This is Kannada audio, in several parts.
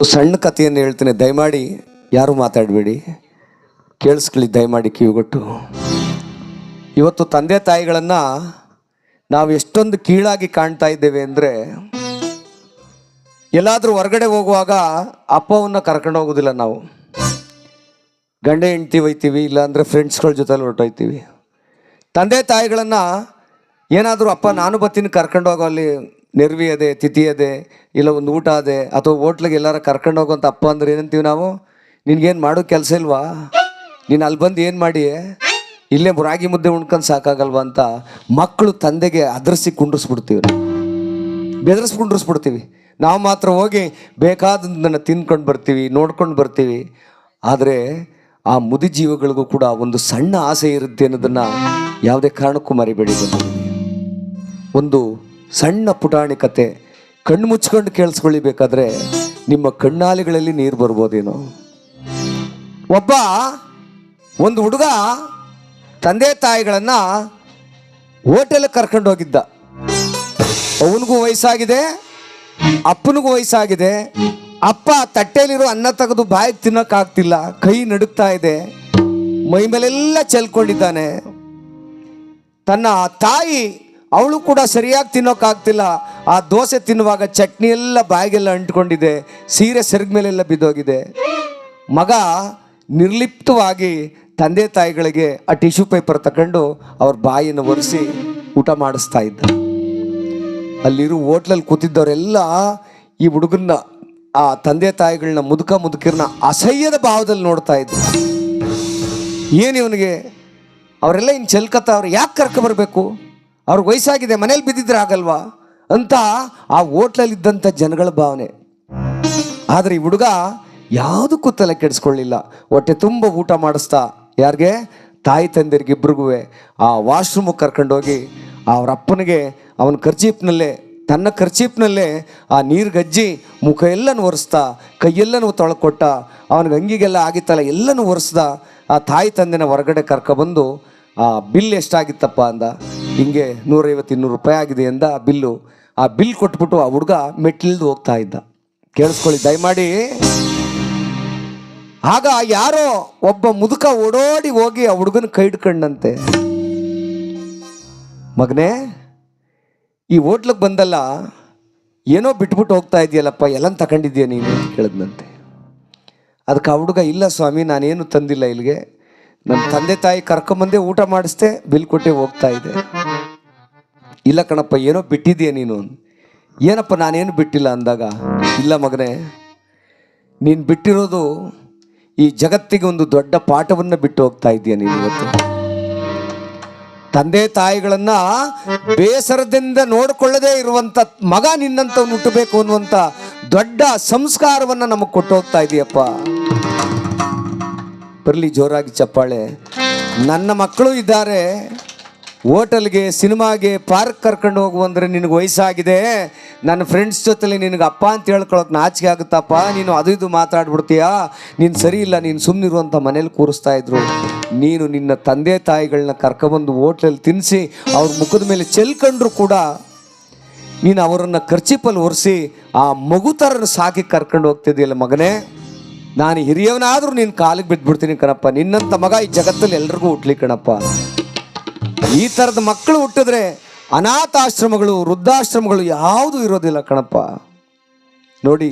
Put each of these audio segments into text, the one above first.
ಸಣ್ಣ ಕಥೆಯನ್ನು ಹೇಳ್ತೇನೆ. ದಯಮಾಡಿ ಯಾರು ಮಾತಾಡಬೇಡಿ. ಕೇಳಿಸ್ಕೊಳ್ಳಿ, ದಯಮಾಡಿ ಕಿವಿಗೊಟ್ಟು. ಇವತ್ತು ತಂದೆ ತಾಯಿಗಳನ್ನು ನಾವು ಎಷ್ಟೊಂದು ಕೀಳಾಗಿ ಕಾಣ್ತಾ ಇದ್ದೇವೆ ಅಂದರೆ, ಎಲ್ಲಾದರೂ ಹೊರಗಡೆ ಹೋಗುವಾಗ ಅಪ್ಪವನ್ನು ಕರ್ಕೊಂಡು ಹೋಗೋದಿಲ್ಲ ನಾವು. ಗಂಡ, ಹೆಂಡ್ತಿ ಒಯ್ತೀವಿ ಇಲ್ಲಾಂದರೆ ಫ್ರೆಂಡ್ಸ್ಗಳ ಜೊತೆಲಿ ಹೊರಟೋಯ್ತೀವಿ. ತಂದೆ ತಾಯಿಗಳನ್ನು ಏನಾದರೂ ಅಪ್ಪ, ನಾನು ಬರ್ತೀನಿ, ಕರ್ಕೊಂಡು ಹೋಗೋ ಅಲ್ಲಿ ನೆರವಿ ತಿಥಿಯದೆ, ಇಲ್ಲ ಒಂದು ಊಟ ಅದೆ ಅಥವಾ ಹೋಟ್ಲಿಗೆ ಎಲ್ಲಾರ ಕರ್ಕೊಂಡು ಹೋಗೋಂಥ ಅಪ್ಪ ಅಂದ್ರೆ ಏನಂತೀವಿ ನಾವು? ನಿನ್ಗೇನು ಮಾಡೋ ಕೆಲಸ ಇಲ್ವಾ? ನೀನು ಅಲ್ಲಿ ಬಂದು ಏನು ಮಾಡಿ ಇಲ್ಲೇ ರಾಗಿ ಮುದ್ದೆ ಉಣ್ಕೊಂಡು ಸಾಕಾಗಲ್ವಾ ಅಂತ ಮಕ್ಕಳು ತಂದೆಗೆ ಅದರ್ಸಿ ಕುಂಡ್ರಿಸ್ಬಿಡ್ತೀವಿ ಬೆದರಿಸಿ ಕುಂಡ್ರಿಸ್ಬಿಡ್ತೀವಿ. ನಾವು ಮಾತ್ರ ಹೋಗಿ ಬೇಕಾದದನ್ನು ತಿನ್ಕೊಂಡು ಬರ್ತೀವಿ, ನೋಡ್ಕೊಂಡು ಬರ್ತೀವಿ. ಆದರೆ ಆ ಮುದಿ ಜೀವಗಳಿಗೂ ಕೂಡ ಒಂದು ಸಣ್ಣ ಆಸೆ ಇರುತ್ತೆ ಅನ್ನೋದನ್ನು ಯಾವುದೇ ಕಾರಣಕ್ಕೂ ಮರಿಬೇಡಿ ಒಂದು ಸಣ್ಣ ಪುಟಾಣಿ ಕತೆ. ಕಣ್ಣು ಮುಚ್ಕೊಂಡು ಕೇಳಿಸ್ಕೊಳ್ಳಿ ಬೇಕಾದ್ರೆ ನಿಮ್ಮ ಕಣ್ಣಾಲಿಗಳಲ್ಲಿ ನೀರು ಬರ್ಬೋದೇನೋ. ಒಬ್ಬ, ಒಂದು ಹುಡುಗ ತಂದೆ ತಾಯಿಗಳನ್ನು ಹೋಟೆಲ್ ಕರ್ಕೊಂಡು ಹೋಗಿದ್ದ. ಅವನಿಗೂ ವಯಸ್ಸಾಗಿದೆ, ಅಪ್ಪನಿಗೂ ವಯಸ್ಸಾಗಿದೆ. ಅಪ್ಪ ತಟ್ಟೆಯಲ್ಲಿರೋ ಅನ್ನ ತೆಗೆದು ಬಾಯಿಗೆ ತಿನ್ನೋಕ್ಕಾಗ್ತಿಲ್ಲ, ಕೈ ನಡುಕ್ತಾ ಇದೆ, ಮೈ ಮೇಲೆಲ್ಲ ಚೆಲ್ಕೊಂಡಿದ್ದಾನೆ. ತನ್ನ ತಾಯಿ ಅವಳು ಕೂಡ ಸರಿಯಾಗಿ ತಿನ್ನೋಕ್ಕಾಗ್ತಿಲ್ಲ ಆ ದೋಸೆ ತಿನ್ನುವಾಗ ಚಟ್ನಿ ಎಲ್ಲ ಬಾಯಿಗೆಲ್ಲ ಅಂಟ್ಕೊಂಡಿದೆ. ಸೀರೆ ಸೆರಗ ಮೇಲೆಲ್ಲ ಬಿದ್ದೋಗಿದೆ. ಮಗ ನಿರ್ಲಿಪ್ತವಾಗಿ ತಂದೆ ತಾಯಿಗಳಿಗೆ ಆ ಟಿಶ್ಯೂ ಪೇಪರ್ ತಗೊಂಡು ಅವ್ರ ಬಾಯಿಯನ್ನು ಒರೆಸಿ ಊಟ ಮಾಡಿಸ್ತಾ ಇದ್ದ. ಅಲ್ಲಿರೋ ಹೋಟ್ಲಲ್ಲಿ ಕೂತಿದ್ದವರೆಲ್ಲ ಈ ಹುಡುಗನ್ನ, ಆ ತಂದೆ ತಾಯಿಗಳನ್ನ ಮುದುಕ ಮುದುಕಿರನ್ನ ಅಸಹ್ಯದ ಭಾವದಲ್ಲಿ ನೋಡ್ತಾ ಇದ್ದ ಏನು ಇವನಿಗೆ? ಅವರೆಲ್ಲ ಇನ್ನು ಚೆಲ್ಕತ್ತ ಅವ್ರು ಯಾಕೆ ಕರ್ಕೊ ಬರಬೇಕು? ಅವ್ರಿಗೆ ವಯಸ್ಸಾಗಿದೆ, ಮನೇಲಿ ಬಿದ್ದಿದ್ರೆ ಆಗಲ್ವಾ? ಅಂತ ಆ ಹೋಟ್ಲಲ್ಲಿದ್ದಂಥ ಜನಗಳ ಭಾವನೆ. ಆದರೆ ಈ ಹುಡುಗ ಯಾವುದಕ್ಕೂ ತಲೆ ಕೆಡಿಸ್ಕೊಳ್ಳಿಲ್ಲ. ಹೊಟ್ಟೆ ತುಂಬ ಊಟ ಮಾಡಿಸ್ತಾ. ಯಾರಿಗೆ? ತಾಯಿ ತಂದೆರಿಗಿಬ್ರಿಗೂ ಆ ವಾಶ್ರೂಮಿಗೆ ಕರ್ಕೊಂಡೋಗಿ ಅವ್ರ ಅಪ್ಪನಿಗೆ, ಅವನ ಖರ್ಚೀಪ್ನಲ್ಲೇ, ತನ್ನ ಖರ್ಚೀಪ್ನಲ್ಲೇ ಆ ನೀರು ಗಜ್ಜಿ ಮುಖ ಎಲ್ಲನೂ ಒರೆಸ್ತಾ ಕೈಯೆಲ್ಲನೂ ತೊಳ್ಕೊಟ್ಟ, ಅವನಿಗೆ ಅಂಗಿಗೆಲ್ಲ ಆಗಿತ್ತಲ್ಲ ಎಲ್ಲನೂ ಒರೆಸ್ದ ಆ ತಾಯಿ ತಂದೆನ ಹೊರಗಡೆ ಕರ್ಕೊಬಂದು ಆ, ಬಿಲ್ ಎಷ್ಟಾಗಿತ್ತಪ್ಪ? ಅಂದ. ಹಿಂಗೆ ನೂರೈವತ್ತು ಇನ್ನೂರು ರೂಪಾಯಿ ಆಗಿದೆ ಅಂದ ಬಿಲ್ಲು, ಆ ಬಿಲ್ ಕೊಟ್ಬಿಟ್ಟು ಆ ಹುಡುಗ ಮೆಟ್ಲಿಲ್ದು ಹೋಗ್ತಾ ಇದ್ದ. ಕೇಳಿಸ್ಕೊಳ್ಳಿ, ದಯಮಾಡಿ. ಆಗ ಯಾರೋ ಒಬ್ಬ ಮುದುಕ ಓಡೋಡಿ ಹೋಗಿ ಆ ಹುಡುಗನ ಕೈ ಹಿಡ್ಕೊಂಡಂತೆ. ಮಗನೇ, ಈ ಹೋಟ್ಲಿಗೆ ಬಂದಲ್ಲ, ಏನೋ ಬಿಟ್ಬಿಟ್ಟು ಹೋಗ್ತಾ ಇದೆಯಲ್ಲಪ್ಪ ಎಲ್ಲ ತಗೊಂಡಿದ್ಯಾ ನೀನು ಅಂತ ಕೇಳಿದ್ನಂತೆ. ಅದಕ್ಕೆ ಆ ಹುಡುಗ, ಇಲ್ಲ ಸ್ವಾಮಿ, ನಾನೇನು ತಂದಿಲ್ಲ ಇಲ್ಲಿಗೆ. ನನ್ನ ತಂದೆ ತಾಯಿ ಕರ್ಕೊಂಬಂದೆ ಊಟ ಮಾಡಿಸ್ದೆ, ಬಿಲ್ ಕೊಟ್ಟೆ ಹೋಗ್ತಾ ಇದೆ. ಇಲ್ಲ ಕಣಪ್ಪ, ಏನೋ ಬಿಟ್ಟಿದ್ದೀಯ ನೀನು. ಏನಪ್ಪ, ನಾನೇನು ಬಿಟ್ಟಿಲ್ಲ ಅಂದಾಗ, ಇಲ್ಲ ಮಗನೇ, ನೀನು ಬಿಟ್ಟಿರೋದು ಈ ಜಗತ್ತಿಗೆ ಒಂದು ದೊಡ್ಡ ಪಾಠವನ್ನು ಬಿಟ್ಟು ಹೋಗ್ತಾ ಇದ್ದೀಯ ನೀನು ಇವತ್ತು. ತಂದೆ ತಾಯಿಗಳನ್ನ ಬೇಸರದಿಂದ ನೋಡಿಕೊಳ್ಳದೇ ಇರುವಂತ ಮಗ ನಿನ್ನಂತ ಹುಟ್ಟಬೇಕು ಅನ್ನುವಂತ ದೊಡ್ಡ ಸಂಸ್ಕಾರವನ್ನ ನಮಗೆ ಕೊಟ್ಟು ಹೋಗ್ತಾ ಇದೆಯಪ್ಪ. ಬರಲಿ ಜೋರಾಗಿ ಚಪ್ಪಾಳೆ. ನನ್ನ ಮಕ್ಕಳು ಇದ್ದಾರೆ. ಹೋಟೆಲ್ಗೆ, ಸಿನಿಮಾಗೆ ಪಾರ್ಕ್ ಕರ್ಕೊಂಡು ಹೋಗುವಂದ್ರೆ ಅಂದರೆ ನಿನಗೆ ವಯಸ್ಸಾಗಿದೆ. ನನ್ನ ಫ್ರೆಂಡ್ಸ್ ಜೊತೆಲಿ ನಿನಗೆ ಅಪ್ಪ ಅಂತ ಹೇಳ್ಕೊಳಕ್ಕೆ ನಾಚಿಕೆ ಆಗುತ್ತಪ್ಪ. ನೀನು ಅದು ಇದು ಮಾತಾಡ್ಬಿಡ್ತೀಯಾ. ನೀನು ಸರಿ ಇಲ್ಲ, ನೀನು ಸುಮ್ಮನಿರುವಂಥ ಮನೇಲಿ ಕೂರಿಸ್ತಾ ಇದ್ರು. ನೀನು ನಿನ್ನ ತಂದೆ ತಾಯಿಗಳನ್ನ ಕರ್ಕೊಬಂದು ಹೋಟ್ಲಲ್ಲಿ ತಿನ್ನಿಸಿ ಅವ್ರ ಮುಖದ ಮೇಲೆ ಚೆಲ್ಕೊಂಡ್ರು ಕೂಡ ನೀನು ಅವರನ್ನು ಖರ್ಚಿಪಲ್ಲಿ ಒರೆಸಿ ಆ ಮಗು ಥರ ಸಾಕಿ ಕರ್ಕೊಂಡು ಹೋಗ್ತಿದ್ದೀಯಲ್ಲ ಮಗನೇ. ನಾನು ಹಿರಿಯವನಾದರೂ ನೀನು ಕಾಲಿಗೆ ಬಿದ್ದುಬಿಡ್ತೀನಿ ಕಣಪ್ಪ. ನಿನ್ನಂಥ ಮಗ ಈ ಜಗತ್ತಲ್ಲಿ ಎಲ್ರಿಗೂ ಹುಟ್ಲಿ ಕಣಪ್ಪ. ಈ ಥರದ ಮಕ್ಕಳು ಹುಟ್ಟಿದ್ರೆ ಅನಾಥಾಶ್ರಮಗಳು, ವೃದ್ಧಾಶ್ರಮಗಳು ಯಾವುದೂ ಇರೋದಿಲ್ಲ ಕಣಪ್ಪ. ನೋಡಿ,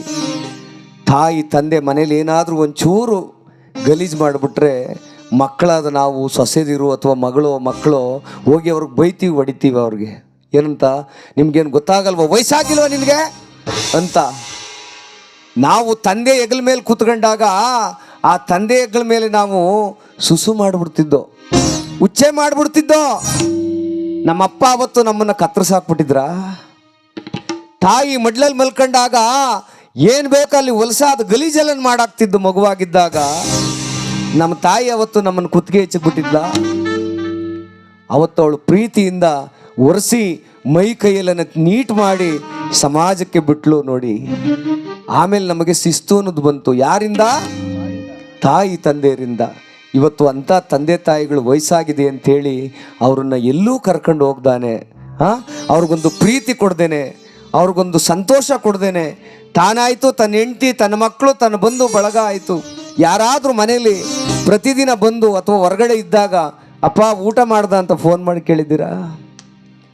ತಾಯಿ, ತಂದೆ ಮನೇಲಿ ಏನಾದರೂ ಒಂಚೂರು ಗಲೀಜು ಮಾಡಿಬಿಟ್ರೆ ಮಕ್ಕಳಾದ ನಾವು, ಸೊಸೆದಿರು ಅಥವಾ ಮಗಳು, ಮಕ್ಕಳು, ಹೋಗಿ ಅವ್ರಿಗೆ ಬೈತೀವಿ, ಹೊಡಿತೀವಿ ಅವ್ರಿಗೆ. ಏನಂತ? ನಿಮ್ಗೇನು ಗೊತ್ತಾಗಲ್ವ? ವಯಸ್ಸಾಗಿಲ್ವ ನಿನಗೆ? ಅಂತ. ನಾವು ತಂದೆ ಹೆಗಲ ಮೇಲೆ ಕೂತ್ಕೊಂಡಾಗ ಆ ತಂದೆ ಹೆಗಲ ಮೇಲೆ ನಾವು ಸುಸು ಮಾಡಿಬಿಡ್ತಿದ್ದೋ. ಉಚ್ಚೆ ಮಾಡಿಬಿಡ್ತಿದ್ದೋ? ನಮ್ಮಪ್ಪ ಅವತ್ತು ನಮ್ಮನ್ನು ಕತ್ತರಿಸಾಕ್ಬಿಟ್ಟಿದ್ರ ತಾಯಿ ಮಡ್ಲಲ್ಲಿ ಮಲ್ಕೊಂಡಾಗ ಏನು ಬೇಕೋ ಅಲ್ಲಿ ಹೊಲಸಾದ ಗಲೀಜಲನ್ನು ಮಾಡಾಕ್ತಿದ್ದು ಮಗುವಾಗಿದ್ದಾಗ ನಮ್ಮ ತಾಯಿ ಅವತ್ತು ನಮ್ಮನ್ನು ಕುತ್ತಿಗೆ ಹೆಚ್ಚಿಬಿಟ್ಟಿದ್ದ ಅವತ್ತು ಅವಳು ಪ್ರೀತಿಯಿಂದ ಒರೆಸಿ ಮೈ ಕೈಯಲ್ಲನ್ನು ನೀಟ್ ಮಾಡಿ ಸಮಾಜಕ್ಕೆ ಬಿಟ್ಲು ನೋಡಿ. ಆಮೇಲೆ ನಮಗೆ ಶಿಸ್ತು ಅನ್ನೋದು ಬಂತು. ಯಾರಿಂದ? ತಾಯಿ ತಂದೆಯರಿಂದ. ಇವತ್ತು ಅಂಥ ತಂದೆ ತಾಯಿಗಳು ವಯಸ್ಸಾಗಿದೆ ಅಂಥೇಳಿ ಅವ್ರನ್ನ ಎಲ್ಲೂ ಕರ್ಕೊಂಡು ಹೋಗ್ದಾನೆ. ಹಾಂ ಅವ್ರಿಗೊಂದು ಪ್ರೀತಿ ಕೊಡ್ದೇನೆ. ಅವ್ರಿಗೊಂದು ಸಂತೋಷ ಕೊಡ್ದೇನೆ. ತಾನಾಯಿತು ತನ್ನ ಹೆಂಡತಿ, ತನ್ನ ಮಕ್ಕಳು, ತನ್ನ ಬಂಧು ಬಳಗ ಆಯಿತು ಯಾರಾದರೂ ಮನೆಯಲ್ಲಿ ಪ್ರತಿದಿನ ಬಂದು ಅಥವಾ ಹೊರಗಡೆ ಇದ್ದಾಗ, ಅಪ್ಪ, ಊಟ ಮಾಡ್ದ ಅಂತ ಫೋನ್ ಮಾಡಿ ಕೇಳಿದ್ದೀರಾ?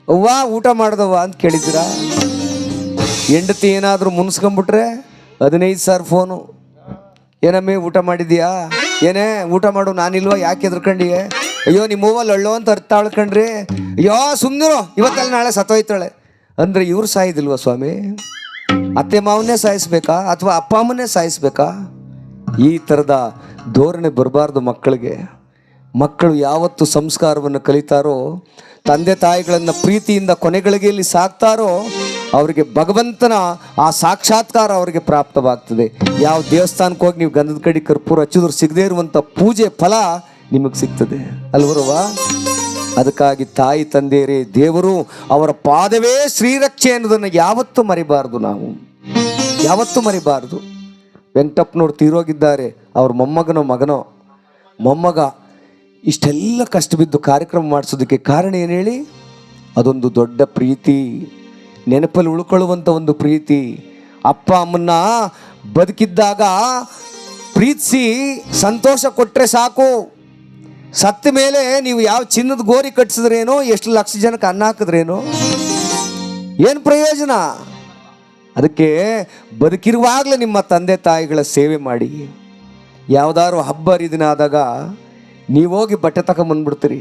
ಅವ್ವ, ಊಟ ಮಾಡ್ದವ ಅಂತ ಕೇಳಿದ್ದೀರಾ? ಹೆಂಡತಿ ಏನಾದರೂ ಮುನ್ಸ್ಕೊಂಬಿಟ್ರೆ, ಹದಿನೈದು ಸಾವಿರ ಫೋನು ಏನಮ್ಮ, ಊಟ ಮಾಡಿದ್ಯಾ ಏನೇ ಊಟ ಮಾಡು, ನಾನಿಲ್ವಾ? ಯಾಕೆ ಎದ್ರಕೊಂಡಿಯೇ ಅಯ್ಯೋ ನಿಮ್ಮ ಮೂವಲ್ಲಿ ಒಳ್ಳೋ ಅಂತ ಅರ್ಥ ಆಳ್ಕಂಡ್ರಿ? ಅಯ್ಯೋ ಸುಮ್ಮನಿರು ಇವತ್ತಲ್ಲಿ ನಾಳೆ ಸತ್ತೋಯ್ತಾಳೆ. ಅಂದರೆ ಇವ್ರು ಸಾಯ್ದಿಲ್ವಾ ಸ್ವಾಮಿ? ಅತ್ತೆ ಮಾವನ್ನೇ ಸಾಯಿಸ್ಬೇಕಾ? ಅಥವಾ ಅಪ್ಪ ಅಮ್ಮನ್ನೇ ಸಾಯಿಸ್ಬೇಕಾ? ಈ ಥರದ ಧೋರಣೆ ಬರಬಾರ್ದು ಮಕ್ಕಳಿಗೆ. ಮಕ್ಕಳು ಯಾವತ್ತು ಸಂಸ್ಕಾರವನ್ನು ಕಲಿತಾರೋ, ತಂದೆ ತಾಯಿಗಳನ್ನು ಪ್ರೀತಿಯಿಂದ ಕೊನೆಗಳಿಗೆಯಲ್ಲಿ ಸಾಕ್ತಾರೋ, ಅವರಿಗೆ ಭಗವಂತನ ಆ ಸಾಕ್ಷಾತ್ಕಾರ ಅವರಿಗೆ ಪ್ರಾಪ್ತವಾಗ್ತದೆ. ಯಾವ ದೇವಸ್ಥಾನಕ್ಕೆ ಹೋಗಿ ನೀವು ಗಂಧದ ಕಡಿ ಕರ್ಪೂರ ಹಚ್ಚಿದ್ರು ಸಿಗದೇ ಇರುವಂಥ ಪೂಜೆ ಫಲ ನಿಮಗೆ ಸಿಗ್ತದೆ. ಅಲ್ವರವ ಅದಕ್ಕಾಗಿ ತಾಯಿ, ತಂದೆಯರೇ, ದೇವರು ಅವರ ಪಾದವೇ ಶ್ರೀರಕ್ಷೆ ಅನ್ನೋದನ್ನು ಯಾವತ್ತೂ ಮರಿಬಾರ್ದು ನಾವು. ಯಾವತ್ತೂ ಮರಿಬಾರ್ದು. ವೆಂಕಟಪ್ಪನವ್ರು ತೀರೋಗಿದ್ದಾರೆ, ಅವ್ರ ಮೊಮ್ಮಗನೋ ಮಗನೋ, ಮೊಮ್ಮಗ ಇಷ್ಟೆಲ್ಲ ಕಷ್ಟ ಬಿದ್ದು ಕಾರ್ಯಕ್ರಮ ಮಾಡಿಸೋದಕ್ಕೆ ಕಾರಣ ಏನು ಹೇಳಿ ಅದೊಂದು ದೊಡ್ಡ ಪ್ರೀತಿ. ನೆನಪಲ್ಲಿ ಉಳ್ಕೊಳ್ಳುವಂಥ ಒಂದು ಪ್ರೀತಿ. ಅಪ್ಪ, ಅಮ್ಮನ್ನ ಬದುಕಿದ್ದಾಗ ಪ್ರೀತಿಸಿ ಸಂತೋಷ ಕೊಟ್ಟರೆ ಸಾಕು. ಸತ್ತ ಮೇಲೆ ನೀವು ಯಾವ ಚಿನ್ನದ ಗೋರಿ ಕಟ್ಟಿಸಿದ್ರೇನೋ, ಎಷ್ಟು ಲಕ್ಷ ಜನಕ್ಕೆ ಅನ್ನ ಹಾಕಿದ್ರೇನೋ? ಏನು ಪ್ರಯೋಜನ? ಅದಕ್ಕೆ ಬದುಕಿರುವಾಗಲೇ ನಿಮ್ಮ ತಂದೆ ತಾಯಿಗಳ ಸೇವೆ ಮಾಡಿ. ಯಾವುದಾದ್ರು ಹಬ್ಬ ಹರಿದಿನ ಆದಾಗ ನೀವು ಹೋಗಿ ಬಟ್ಟೆ ತಗೊಂಬಂದ್ಬಿಡ್ತೀರಿ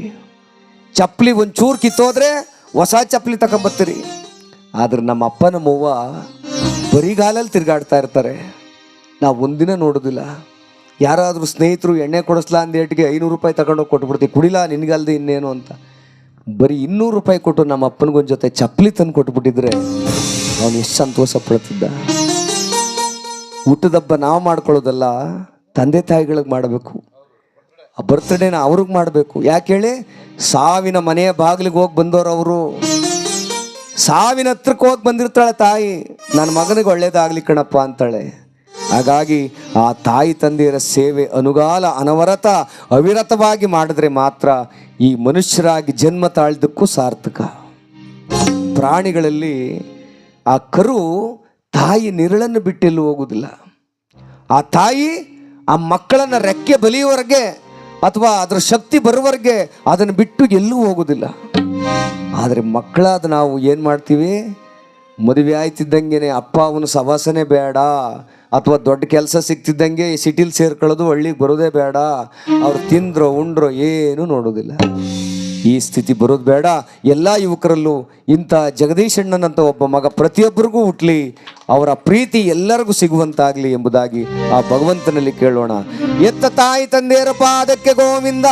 ಚಪ್ಪಲಿ ಒಂಚೂರು ಕಿತ್ತೋದ್ರೆ ಹೊಸ ಚಪ್ಪಲಿ ತಗೊಂಬರ್ತೀರಿ ಆದ್ರೆ ನಮ್ಮ ಅಪ್ಪ ನಮ್ಮವ್ವ ಬರಿಗಾಲಲ್ಲಿ ತಿರುಗಾಡ್ತಾ ಇರ್ತಾರೆ. ನಾವು ಒಂದಿನ ನೋಡೋದಿಲ್ಲ. ಯಾರಾದರೂ ಸ್ನೇಹಿತರು ಎಣ್ಣೆ ಕೊಡಿಸ್ಲಾ ಅಂದೇಟಿಗೆ ಐನೂರು ರೂಪಾಯಿ ತಗೊಂಡೋಗಿ ಕೊಟ್ಬಿಡ್ತೀವಿ. ಕುಡಿಲಾ, ನಿನಗಲ್ದೆ ಇನ್ನೇನು ಅಂತ. ಬರೀ ಇನ್ನೂರು ರೂಪಾಯಿ ಕೊಟ್ಟು ನಮ್ಮ ಅಪ್ಪನಿಗೊಂದು ಜೊತೆ ಚಪ್ಪಲಿ ತಂದು ಕೊಟ್ಬಿಟ್ಟಿದ್ರೆ ಅವನು ಎಷ್ಟು ಸಂತೋಷ ಪಡ್ತಿದ್ದ. ಹುಟ್ಟದಬ್ಬ ನಾವು ಮಾಡ್ಕೊಳ್ಳೋದಲ್ಲ, ತಂದೆ ತಾಯಿಗಳಿಗೆ ಮಾಡಬೇಕು. ಆ ಬರ್ತ್ಡೇನ ಅವ್ರಿಗೆ ಮಾಡಬೇಕು. ಯಾಕೆ ಹೇಳಿ? ಸಾವಿನ ಮನೆಯ ಬಾಗಿಲಿಗೆ ಹೋಗಿ ಬಂದವರು ಅವರು. ಸಾವಿನ ಹತ್ರಕ್ಕೆ ಹೋಗಿ ಬಂದಿರ್ತಾಳೆ ತಾಯಿ. ನನ್ನ ಮಗನಿಗೆ ಒಳ್ಳೇದಾಗಲಿ ಕಣಪ್ಪ ಅಂತಾಳೆ. ಹಾಗಾಗಿ ಆ ತಾಯಿ ತಂದೆಯರ ಸೇವೆ ಅನುಗಾಲ ಅನವರತ ಅವಿರತವಾಗಿ ಮಾಡಿದ್ರೆ ಮಾತ್ರ ಈ ಮನುಷ್ಯರಾಗಿ ಜನ್ಮ ತಾಳ್ದಕ್ಕೂ ಸಾರ್ಥಕ. ಪ್ರಾಣಿಗಳಲ್ಲಿ ಆ ಕರು ತಾಯಿ ನಿರಳನ್ನು ಬಿಟ್ಟೆಲ್ಲೂ ಹೋಗುವುದಿಲ್ಲ ಆ ತಾಯಿ ಆ ಮಕ್ಕಳನ್ನು ರೆಕ್ಕೆ ಬಲಿಯುವವರೆಗೆ ಅಥವಾ ಅದರ ಶಕ್ತಿ ಬರುವವರೆಗೆ ಅದನ್ನು ಬಿಟ್ಟು ಎಲ್ಲೂ ಹೋಗೋದಿಲ್ಲ ಆದರೆ ಮಕ್ಕಳಾದ ನಾವು ಏನು ಮಾಡ್ತೀವಿ? ಮದುವೆ ಆಯ್ತಿದ್ದಂಗೆ ಅಪ್ಪ ಅವನು ಸವಾಸನೆ ಬೇಡ. ಅಥವಾ ದೊಡ್ಡ ಕೆಲಸ ಸಿಕ್ತಿದ್ದಂಗೆ ಸಿಟಿಲಿ ಸೇರ್ಕೊಳ್ಳೋದು ಹಳ್ಳಿಗೆ ಬರೋದೇ ಬೇಡ. ಅವ್ರು ತಿಂದ್ರೋ ಉಂಡ್ರೋ ಏನೂ ನೋಡೋದಿಲ್ಲ ಈ ಸ್ಥಿತಿ ಬರೋದು ಬೇಡ. ಎಲ್ಲ ಯುವಕರಲ್ಲೂ ಇಂಥ ಜಗದೀಶಣ್ಣನಂತ ಒಬ್ಬ ಮಗ ಪ್ರತಿಯೊಬ್ಬರಿಗೂ ಹುಟ್ಲಿ, ಅವರ ಪ್ರೀತಿ ಎಲ್ಲರಿಗೂ ಸಿಗುವಂತಾಗಲಿ ಎಂಬುದಾಗಿ ಆ ಭಗವಂತನಲ್ಲಿ ಕೇಳೋಣ. ಎತ್ತ ತಾಯಿ ತಂದೆಯರ ಪಾದಕ್ಕೆ ಗೋವಿಂದ.